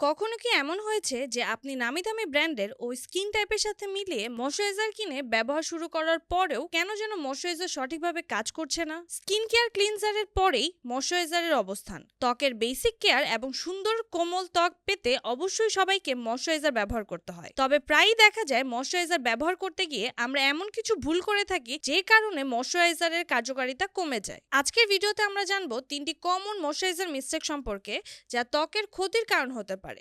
কখনো কি এমন হয়েছে যে আপনি নামি দামি ব্র্যান্ডের ও স্কিন টাইপের সাথে মিলিয়ে ময়শ্চারাইজার কিনে ব্যবহার শুরু করার পরেও কেন যেন ময়শ্চারাইজার সঠিকভাবে কাজ করছে না? স্কিন কেয়ার ক্লিনজারের পরেই ময়শ্চারাইজারের অবস্থান। ত্বকের বেসিক কেয়ার এবং সুন্দর কোমল ত্বক পেতে অবশ্যই সবাইকে ময়শ্চারাইজার ব্যবহার করতে হয়। তবে প্রায়ই দেখা যায় ময়শ্চারাইজার ব্যবহার করতে গিয়ে আমরা এমন কিছু ভুল করে থাকি যে কারণে ময়শ্চারাইজারের কার্যকারিতা কমে যায়। আজকের ভিডিওতে আমরা জানব তিনটি কমন ময়শ্চারাইজার মিস্টেক সম্পর্কে যা ত্বকের ক্ষতির কারণ হতে পারে। তার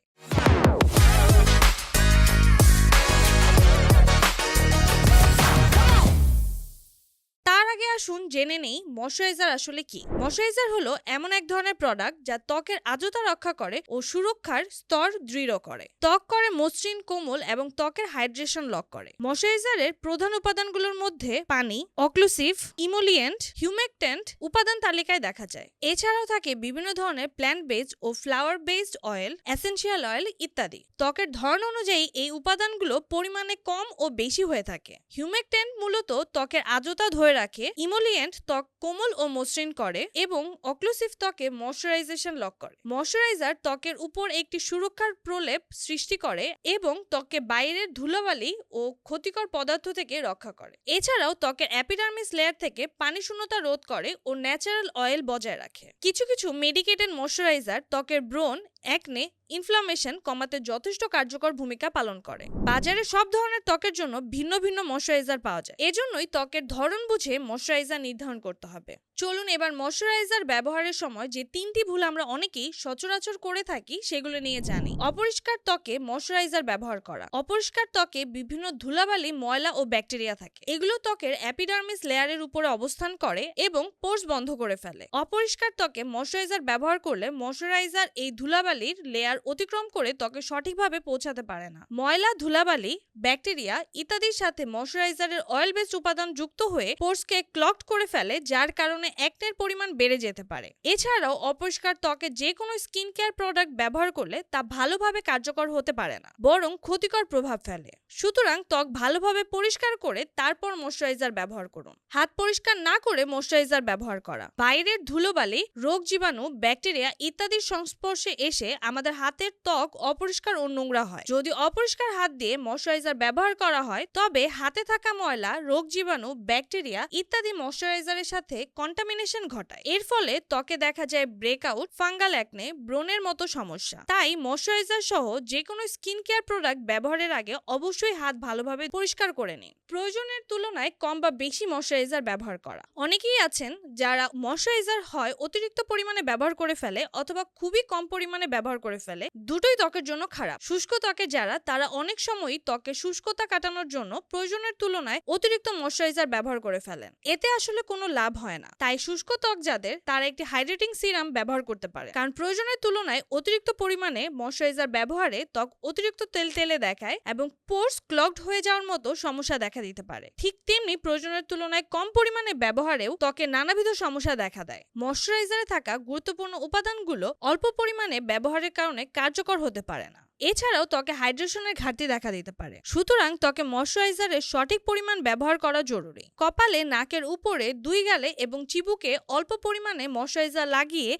আগে আসুন জেনে নেই ময়শ্চারাইজার আসলে কি। ময়শ্চারাইজার হলো এমন এক ধরনের প্রোডাক্ট যা ত্বকের আর্দ্রতা রক্ষা করে ও সুরক্ষার স্তর দৃঢ় করে। ত্বক করে মসৃণ, কোমল এবং ত্বকের হাইড্রেশন লক করে। ময়শ্চারাইজারের প্রধান উপাদানগুলোর মধ্যে পানি অক্লুসিভ ইমোলিয়েন্ট হিউমেকটেন্ট উপাদান তালিকায় দেখা যায়। এছাড়াও থাকে বিভিন্ন ধরনের প্ল্যান্ট বেসড ও flower based oil essential oil ইত্যাদি। ত্বকের ধরন অনুযায়ী এই উপাদানগুলো পরিমাণে কম ও বেশি হয়ে থাকে। হিউমেকটেন্ট মূলত ত্বকের আর্দ্রতা ধরে রাখে ইমোলিয়েন্ট ত্বক কোমল ও মসৃণ করে এবং অক্লুসিভ ত্বকে ময়শ্চারাইজেশন লক করে। ময়শ্চারাইজার ত্বকের উপর একটি সুরক্ষার প্রলেপ সৃষ্টি করে এবং ত্বককে বাইরের ধুলোবালি ও ক্ষতিকর পদার্থ থেকে রক্ষা করে। এছাড়াও ত্বকের অ্যাপিডার্মিস লেয়ার থেকে পানি শূন্যতা রোধ করে ও ন্যাচারাল অয়েল বজায় রাখে। কিছু কিছু মেডিকেটেড ময়শ্চারাইজার ত্বকের ব্রণ একনে ইনফ্লামেশন কমাতে যথেষ্ট কার্যকর ভূমিকা পালন করে। বাজারে সব ধরনের ত্বকের জন্য ভিন্ন ভিন্ন ময়শ্চারাইজার পাওয়া যায়। এজন্যই ত্বকের ধরন বুঝে ময়শ্চারাইজার নির্ধারণ করতে হবে। চলুন এবার ময়শ্চারাইজার ব্যবহারের সময় যে তিনটি ভুল আমরা অনেকেই সচরাচর করে থাকি সেগুলো নিয়ে জানি। অপরিষ্কার ত্বকে ময়শ্চারাইজার ব্যবহার করা। অপরিষ্কার ত্বকে বিভিন্ন ধুলাবালি, ময়লা ও ব্যাকটেরিয়া থাকে। এগুলো ত্বকের অ্যাপিডার্মিস লেয়ারের উপরে অবস্থান করে এবং পোর্স বন্ধ করে ফেলে। অপরিষ্কার ত্বকে ময়শ্চারাইজার ব্যবহার করলে ময়শ্চারাইজার এই ধুলাবালির লেয়ার অতিক্রম করে ত্বকে সঠিকভাবে পৌঁছাতে পারে না। ময়লা, ধুলাবালি, ব্যাকটেরিয়া ইত্যাদির সাথে ময়শ্চারাইজারের অয়েল বেসড উপাদান যুক্ত হয়ে পোর্সকে ক্লকড করে ফেলে, যার কারণে অ্যাক্নের পরিমাণ বেড়ে যেতে পারে। এছাড়াও অপরিষ্কার ত্বকে যে কোনো স্কিন কেয়ার প্রোডাক্ট ব্যবহার করলে তা ভালোভাবে কার্যকর হতে পারে না, বরং ক্ষতিকর প্রভাব ফেলে। সুতরাং ত্বক ভালোভাবে পরিষ্কার করে তারপর ময়শ্চারাইজার ব্যবহার করুন। হাত পরিষ্কার না করে ময়শ্চারাইজার ব্যবহার করা। বাইরের ধুলোবালি, রোগ জীবাণু, ব্যাকটেরিয়া ইত্যাদির সংস্পর্শে এসে আমাদের হাতের ত্বক অপরিষ্কার ও নোংরা হয়। যদি অপরিষ্কার হাত দিয়ে ময়শ্চারাইজার ব্যবহার করা হয়, তবে হাতে থাকা ময়লা, রোগ জীবাণু, ব্যাকটেরিয়া ইত্যাদি ময়শ্চারাইজারের সাথে কন্টামিনেশন ঘটায়। এর ফলে ত্বকে দেখা যায় ব্রেকআউট ফাঙ্গাল অ্যাকনে ব্রণের মতো সমস্যা। তাই ময়শ্চারাইজার সহ যে কোনো স্কিন কেয়ার প্রোডাক্ট ব্যবহারের আগে অবশ্যই হাত ভালোভাবে পরিষ্কার করে নিন। প্রয়োজনের তুলনায় কম বা বেশি ময়শ্চারাইজার ব্যবহার করা। অনেকেই আছেন যারা ময়শ্চারাইজার হয় অতিরিক্ত পরিমাণে ব্যবহার করে ফেলে অথবা খুবই কম পরিমাণে ব্যবহার করে ফেলে। দুটোই ত্বকের জন্য খারাপ। শুষ্ক ত্বকে যারা, তারা অনেক সময়ই ত্বকের শুষ্কতা কাটানোর জন্য প্রয়োজনের তুলনায় অতিরিক্ত ময়শ্চারাইজার ব্যবহার করে ফেলেন। এতে আসলে কোনো লাভ হয় না। তাই শুষ্ক ত্বক যাদের, তারা একটি হাইড্রেটিং সিরাম ব্যবহার করতে পারে। কারণ প্রয়োজনের তুলনায় অতিরিক্ত পরিমাণে ময়শ্চারাইজার ব্যবহারে ত্বক অতিরিক্ত তেল তেলে দেখায় এবং পোর্স ক্লগড হয়ে যাওয়ার মতো সমস্যা দেখা দিতে পারে। ঠিক তেমনি প্রয়োজনের তুলনায় কম পরিমাণে ব্যবহারেও ত্বকে নানাবিধ সমস্যা দেখা দেয়। ময়শ্চারাইজারে থাকা গুরুত্বপূর্ণ উপাদানগুলো অল্প পরিমাণে ব্যবহারের কারণে কার্যকর হতে পারে না। এছাড়াও ত্বকে হাইড্রেশনের ঘাটতি দেখা দিতে পারে। সুতরাং ত্বকে ময়শ্চারাইজারের সঠিক পরিমাণ ব্যবহার করা জরুরি। কপালে, নাকের উপরে, দুই গালে এবং চিবুকে অল্প পরিমাণে ময়শ্চারাইজার লাগিয়ে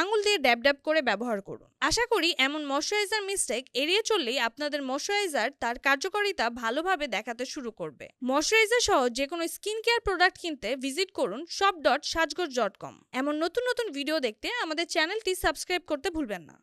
আঙুল দিয়ে ড্যাব ড্যাব করে ব্যবহার করুন। আশা করি এমন ময়শ্চারাইজার মিস্টেক এড়িয়ে চললেই আপনাদের ময়শ্চারাইজার তার কার্যকারিতা ভালোভাবে দেখাতে শুরু করবে। ময়শ্চারাইজার সহ যে কোনো স্কিন কেয়ার প্রোডাক্ট কিনতে ভিজিট করুন সব ডট সাজগোজ ডট কম এমন নতুন নতুন ভিডিও দেখতে আমাদের চ্যানেলটি সাবস্ক্রাইব করতে ভুলবেন না।